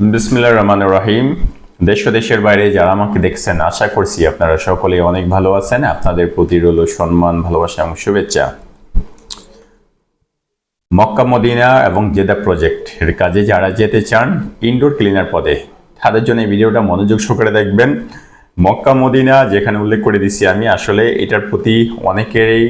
বিসমিল্লাহ রহমান রহিম। দেশ দেশের বাইরে যারা আমাকে দেখছেন, আশা করছি আপনারা সকলে অনেক ভালো আছেন। আপনাদের প্রতি রইল সম্মান, ভালোবাসা এবং শুভেচ্ছা। মক্কা, মদিনা এবং জেদা প্রজেক্ট এর কাজে যারা যেতে চান, ইনডোর ক্লিনার পদে, তাদের জন্য এই ভিডিওটা মনোযোগ সহকারে দেখবেন। মক্কা, মদিনা যেখানে উল্লেখ করে দিছি আমি, আসলে এটার প্রতি অনেকেরই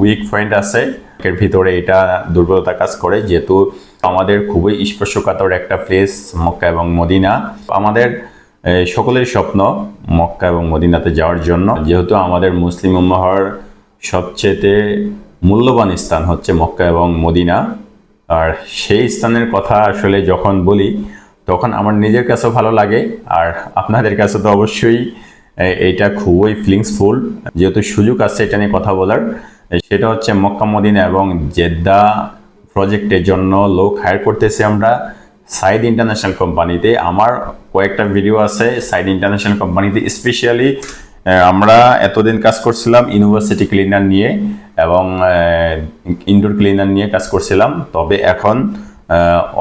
উইক পয়েন্ট আছে। এর ভিতরে এটা দুর্বলতা কাজ করে, যেহেতু আমাদের খুবই স্পর্শকাতর একটা প্লেস মক্কা এবং মদিনা। আমাদের সকলের স্বপ্ন মক্কা এবং মদিনাতে যাওয়ার জন্য। যেহেতু আমাদের মুসলিম উম্মাহর সবচেয়ে মূল্যবান স্থান হচ্ছে মক্কা এবং মদিনা। আর সেই স্থানের কথা আসলে যখন বলি, তখন আমার নিজের কাছেও ভালো লাগে। আর আপনাদের কাছে তো অবশ্যই, এ- এইটা খুবই ফিলিংসফুল যেহেতু সুযোগ আছে এটা নিয়ে কথা বলার সেটা হচ্ছে মক্কা, মদিনা এবং জেদ্দা প্রজেক্টের জন্য লোক হায়ার করতেছি আমরা সাইড ইন্টারন্যাশনাল কোম্পানিতে আমার কয়েকটা ভিডিও আছে সাইড ইন্টারন্যাশনাল কোম্পানিতে স্পেশালি আমরা এতদিন কাজ করছিলাম ইউনিভার্সিটি ক্লিনার নিয়ে এবং ইনডোর ক্লিনার নিয়ে কাজ করছিলাম। তবে এখন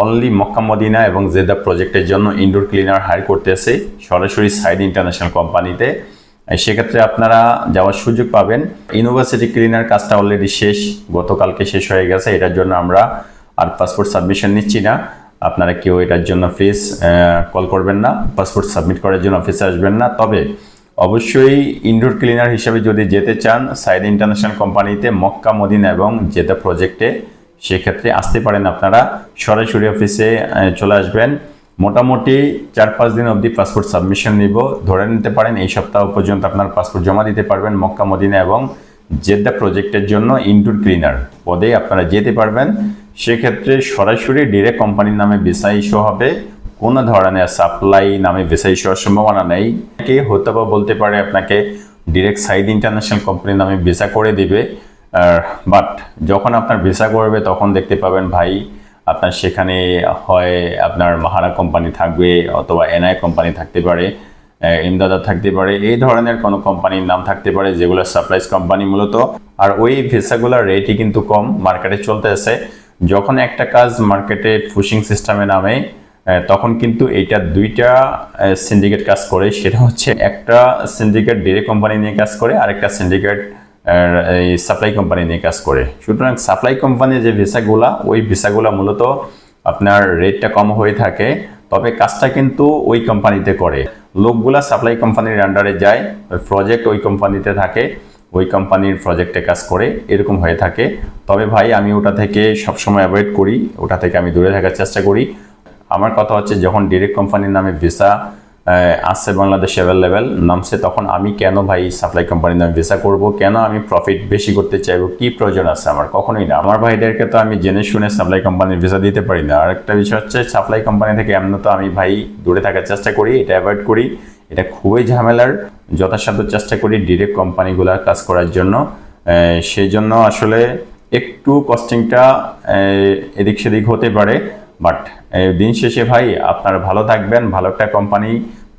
অনলি মক্কা, মদিনা এবং জেদা প্রজেক্টের জন্য ইনডোর ক্লিনার হায়ার করতেছে। সরাসরি সাইড ইন্টারন্যাশনাল কোম্পানিতে সেক্ষেত্রে আপনারা যাওয়ার সুযোগ পাবেন। ইউনিভার্সিটি ক্লিনার কাজটা অলরেডি শেষ, গতকালকে শেষ হয়ে গেছে, এটার জন্য আমরা আর পাসপোর্ট সাবমিশন নিচ্ছি না। আপনারা কেউ এটার জন্য ফিস কল করবেন না পাসপোর্ট সাবমিট করার জন্য অফিসে আসবেন না। তবে অবশ্যই ইনডোর ক্লিনার হিসেবে যদি যেতে চান সাইড ইন্টারন্যাশনাল কোম্পানিতে মক্কা, মদিনা এবং জেতা প্রজেক্টে সেক্ষেত্রে আসতে পারেন আপনারা। সরাসরি অফিসে চলে আসবেন। মোটামুটি চার পাঁচ দিন অবধি পাসপোর্ট সাবমিশন নিব। ধরে নিতে পারেন, এই সপ্তাহ পর্যন্ত আপনার পাসপোর্ট জমা দিতে পারবেন মক্কা, মদিনা এবং জেদ্দা প্রজেক্টের জন্য ইনডোর ক্লিনার পদে আপনারা যেতে পারবেন। সেক্ষেত্রে সরাসরি ডিরেক্ট কোম্পানির নামে ভিসা ইস্যু হবে। কোনো ধরনের সাপ্লাই নামে ভিসা ইস্যু হওয়ার সম্ভাবনা নেই। কে হতে বা বলতে পারে আপনাকে ডিরেক্ট সাইড ইন্টারন্যাশনাল কোম্পানির নামে ভিসা করে দিবে। বাট যখন আপনার ভিসা করবে, তখন দেখতে পাবেন ভাই আপনার সেখানে হয় আপনার মাহারা কোম্পানি থাকবে অথবা এনআই কোম্পানি থাকতে পারে ইমদাদা থাকতে পারে, এই ধরনের কোনো কোম্পানির নাম থাকতে পারে যেগুলো সাপ্লাইজ কোম্পানি মূলত। আর ওই ভিসাগুলোর রেটই কিন্তু কম মার্কেটে চলতে আছে। যখন একটা কাজ মার্কেটে ফুশিং সিস্টেমে নামে তখন কিন্তু এইটা দুইটা সিন্ডিকেট কাজ করে। সেটা হচ্ছে একটা সিন্ডিকেট ডিরেক্ট কোম্পানি নিয়ে কাজ করে, আরেকটা সিন্ডিকেট এই সাপ্লাই কোম্পানি নিয়ে কাজ করে। সুতরাং সাপ্লাই কোম্পানির যে ভিসাগুলা, ওই ভিসাগুলা মূলত আপনার রেটটা কম হয়ে থাকে, তবে কাজটা কিন্তু ওই কোম্পানিতে করে। লোকগুলা সাপ্লাই কোম্পানির আন্ডারে যায় প্রজেক্ট ওই কোম্পানিতে থাকে, ওই কোম্পানির প্রজেক্টে কাজ করে, এরকম হয়ে থাকে। তবে ভাই, আমি ওটা থেকে সবসময় অ্যাভয়েড করি, ওটা থেকে আমি দূরে থাকার চেষ্টা করি। আমার কথা হচ্ছে, যখন ডিরেক্ট কোম্পানির নামে ভিসা আসছে বাংলাদেশে অ্যাভেলেবেল নামছে তখন আমি কেন ভাই সাপ্লাই কোম্পানির নামে ভিসা করব? কেন আমি প্রফিট বেশি করতে চাইব? কি প্রয়োজন আছে আমার? কখনোই না। আমার ভাইদেরকে তো আমি জেনে শুনে সাপ্লাই কোম্পানির ভিসা দিতে পারি না। আর একটা বিষয় হচ্ছে সাপ্লাই কোম্পানি থেকে এমন তো আমি ভাই দূরে থাকার চেষ্টা করি, এটা অ্যাভয়েড করি। এটা খুবই ঝামেলার, যথাসাধ্য চেষ্টা করি ডিরেক্ট কোম্পানিগুলোর কাজ করার জন্য। সেই জন্য আসলে একটু কস্টিংটা এদিক সেদিক হতে পারে। বাট দিন শেষে ভাই আপনারা ভালো থাকবেন, ভালো একটা কোম্পানি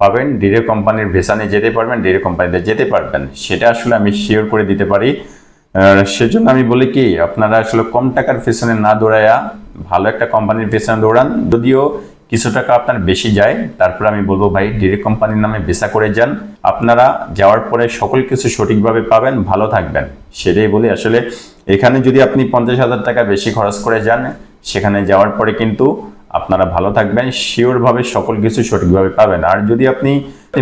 পাবেন ডিরেক্ট কোম্পানির ভিসা নিয়ে যেতে পারবেন ডিরেক্ট কোম্পানিতে যেতে পারবেন। সেটা আসলে আমি শিওর করে দিতে পারি। সেজন্য আমি বলি কি, আপনারা আসলে কম টাকার পেছনে না দৌড়াইয়া ভালো একটা কোম্পানির পেছনে দৌড়ান। যদিও কিছু টাকা আপনার বেশি যায়, তারপর আমি বলব ভাই ডিরেক্ট কোম্পানির নামে ভিসা করে যান। আপনারা যাওয়ার পরে সকল কিছু সঠিকভাবে পাবেন, ভালো থাকবেন। সেটাই বলি আসলে। এখানে যদি আপনি পঞ্চাশ হাজার টাকা বেশি খরচ করে যান সেখানে যাওয়ার পরে কিন্তু আপনারা ভালো থাকবেন, শিওরভাবে সকল কিছু সঠিকভাবে পাবেন। আর যদি আপনি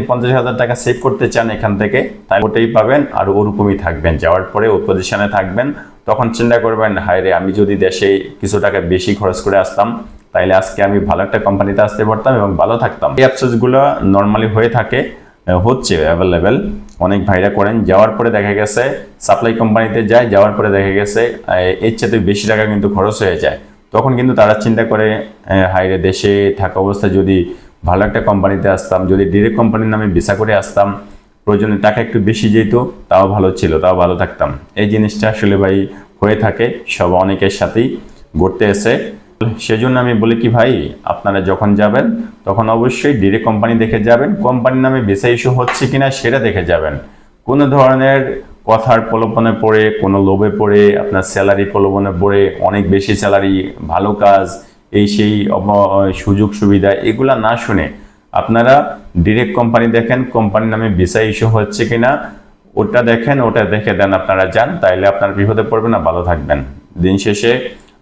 পঞ্চাশ হাজার টাকা সেভ করতে চান এখান থেকে তাই ওটাই পাবেন আর ওরকমই থাকবেন। যাওয়ার পরে ওই পজিশনে থাকবেন। তখন চিন্তা করবেন হায় রে আমি যদি দেশে কিছু টাকা বেশি খরচ করে আসতাম, তাইলে আজকে আমি ভালো একটা কোম্পানিতে আসতে পারতাম এবং ভালো থাকতাম। এই অ্যাপসেসগুলো নর্মালি হয়ে থাকে হচ্ছে অ্যাভেলেবেল অনেক ভাইরা করেন। যাওয়ার পরে দেখা গেছে সাপ্লাই কোম্পানিতে যায়, যাওয়ার পরে দেখা গেছে এর চেয়ে বেশি টাকা কিন্তু খরচ হয়ে যায়। তখন কিন্তু তারা চিন্তা করে হাইরে দেশে থাকা অবস্থায় যদি ভালো একটা কোম্পানিতে আসতাম, যদি ডিরেক্ট কোম্পানির নামে ভিসা করে আসতাম, প্রয়োজনে টাকা একটু বেশি যেত, তাও ভালো ছিল, তাও ভালো থাকতাম। এই জিনিসটা আসলে ভাই হয়ে থাকে, সব অনেকের সাথেই ঘটতে এসে সেজন্য আমি বলি কি ভাই, আপনারা যখন যাবেন, তখন অবশ্যই ডিরেক্ট কোম্পানি দেখে যাবেন কোম্পানির নামে ভিসা ইস্যু হচ্ছে কিনা সেটা দেখে যাবেন। কোনো ধরনের কথার প্রলোভনে পড়ে, কোনো লোভে পড়ে, আপনার স্যালারি প্রলোভনে পড়ে, অনেক বেশি স্যালারি, ভালো কাজ, এই সেই সুযোগ সুবিধা, এগুলা না শুনে আপনারা ডিরেক্ট কোম্পানি দেখেন কোম্পানির নামে ভিসা ইস্যু হচ্ছে কিনা, ওটা দেখেন, ওটা দেখে দেন আপনারা যান, তাইলে আপনার বিপদে পড়বেন না ভালো থাকবেন। দিন শেষে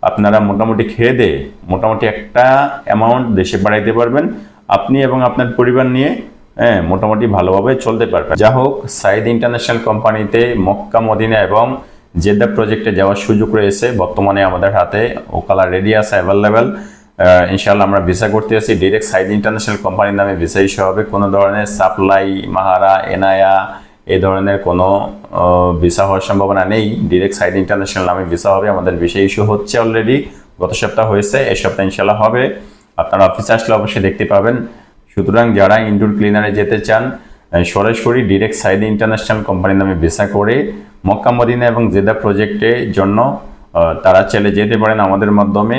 আপনারা মোটামুটি খেয়ে দিয়ে, মোটামুটি একটা অ্যামাউন্ট দেশে বাড়াইতে পারবেন। আপনি এবং আপনার পরিবার নিয়ে হ্যাঁ মোটামুটি ভালোভাবে চলতে পারবে। যা হোক, সাইদ ইন্টারন্যাশনাল কোম্পানিতে মক্কা, মদিনা এবং জেদ্দা প্রজেক্টে যাওয়ার সুযোগ রয়েছে। বর্তমানে আমাদের হাতে ওকালা রেডি আছে অ্যাভেলেবেল ইনশাল্লাহ আমরা ভিসা করতে আছি। ডিরেক্ট সাইদ ইন্টারন্যাশনাল কোম্পানির নামে ভিসা ইস্যু হবে। কোনো ধরনের সাপ্লাই মাহারা এনায়া এই ধরনের কোনো ভিসা হওয়ার সম্ভাবনা নেই। ডিরেক্ট সাইড ইন্টারন্যাশনাল নামে ভিসা হবে। আমাদের ভিসা ইস্যু হচ্ছে অলরেডি গত সপ্তাহ হয়েছে এই সপ্তাহ ইনশাল্লাহ হবে। আপনারা অফিসে আসলে অবশ্যই দেখতে পাবেন। সুতরাং যারা ইনডোর ক্লিনারে যেতে চান সরাসরি ডিরেক্ট সাইড ইন্টারন্যাশনাল কোম্পানির নামে ভিসা করে মক্কা মদিনা এবং জেদা প্রজেক্টের জন্য তারা চলে যেতে পারেন আমাদের মাধ্যমে।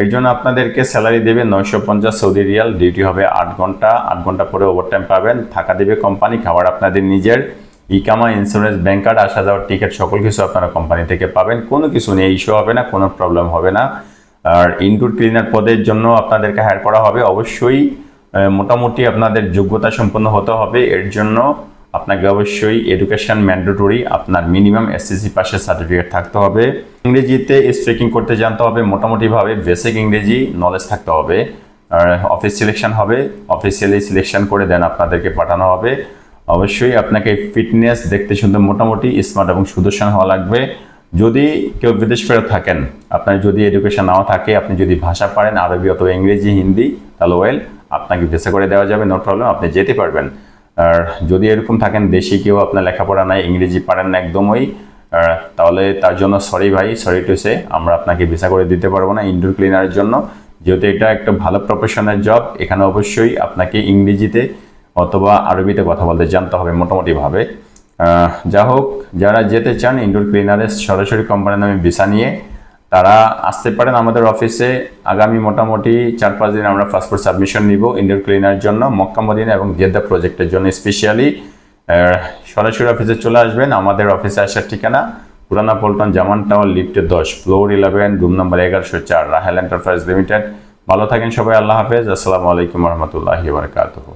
এর জন্য আপনাদেরকে স্যালারি দেবে নয়শো পঞ্চাশ সৌদি রিয়াল ডিউটি হবে আট ঘণ্টা। আট ঘণ্টা পরে ওভারটাইম পাবেন। থাকা দেবে কোম্পানি খাবার আপনাদের নিজের। ইকামা ইন্স্যুরেন্স ব্যাংক কার্ড আসা যাওয়ার টিকিট সকল কিছু আপনারা কোম্পানি থেকে পাবেন। কোনো কিছু নিয়ে ইস্যু হবে না, কোনো প্রবলেম হবে না। আর ইনডোর ক্লিনার পদের জন্য আপনাদেরকে হায়ার করা হবে। অবশ্যই মোটামুটি আপনাদের যোগ্যতা সম্পন্ন হতে হবে। এর জন্য আপনাকে অবশ্যই এডুকেশন ম্যান্ডেটরি আপনার মিনিমাম এসএসসি পাশের সার্টিফিকেট থাকতে হবে। ইংরেজিতে স্পিকিং করতে জানতে হবে, মোটামুটিভাবে বেসিক ইংরেজি নলেজ থাকতে হবে। অফিস সিলেকশন হবে অফিসিয়ালি সিলেকশন করে দেন আপনাদেরকে পাঠানো হবে। অবশ্যই আপনাকে ফিটনেস দেখতে শুনতে মোটামুটি স্মার্ট এবং সুদর্শন হওয়া লাগবে। যদি কেউ বিদেশ ফেরত থাকেন, আপনার যদি এডুকেশন নাও থাকে, আপনি যদি ভাষা পারেন, আরবি অথবা ইংরেজি, হিন্দি, তাহলে ওয়েল আপনাকে ভিসা করে দেওয়া যাবে নো প্রবলেম আপনি যেতে পারবেন। আর যদি এরকম থাকেন, দেশি কেউ আপনার লেখাপড়া নাই, ইংরেজি পারেন না একদমই তাহলে তার জন্য সরি ভাই সরি টু সে আমরা আপনাকে ভিসা করে দিতে পারব না ইনডোর ক্লিনারের জন্য। যেহেতু এটা একটা ভালো প্রফেশনের জব এখানে অবশ্যই আপনাকে ইংরেজিতে অথবা আরবিতে কথা বলতে জানতে হবে মোটামুটিভাবে যা হোক যারা যেতে চান ইনডোর ক্লিনারের সরাসরি কোম্পানির নামে ভিসা নিয়ে তারা আসতে পারেন আমাদের অফিসে। আগামী মোটামুটি চার পাঁচ দিন আমরা পাসপোর্ট সাবমিশন নিব ইনডোর ক্লিনার জন্য, মক্কা মদিনা এবং জেদ্দা প্রজেক্টের জন্য স্পেশালি সরাসরি অফিসে চলে আসবেন, আমাদের অফিসে আসার ঠিকানা পুরানা পল্টন জামান টাওয়ার লিফটে দশ ফ্লোর ইলেভেন রুম নম্বর এগারোশো চার, রাহেল এন্টারপ্রাইজ লিমিটেড ভালো থাকেন সবাই, আল্লাহ হাফেজ। আসসালামু আলাইকুম রহমতুল্লাহি বারকাতুহ।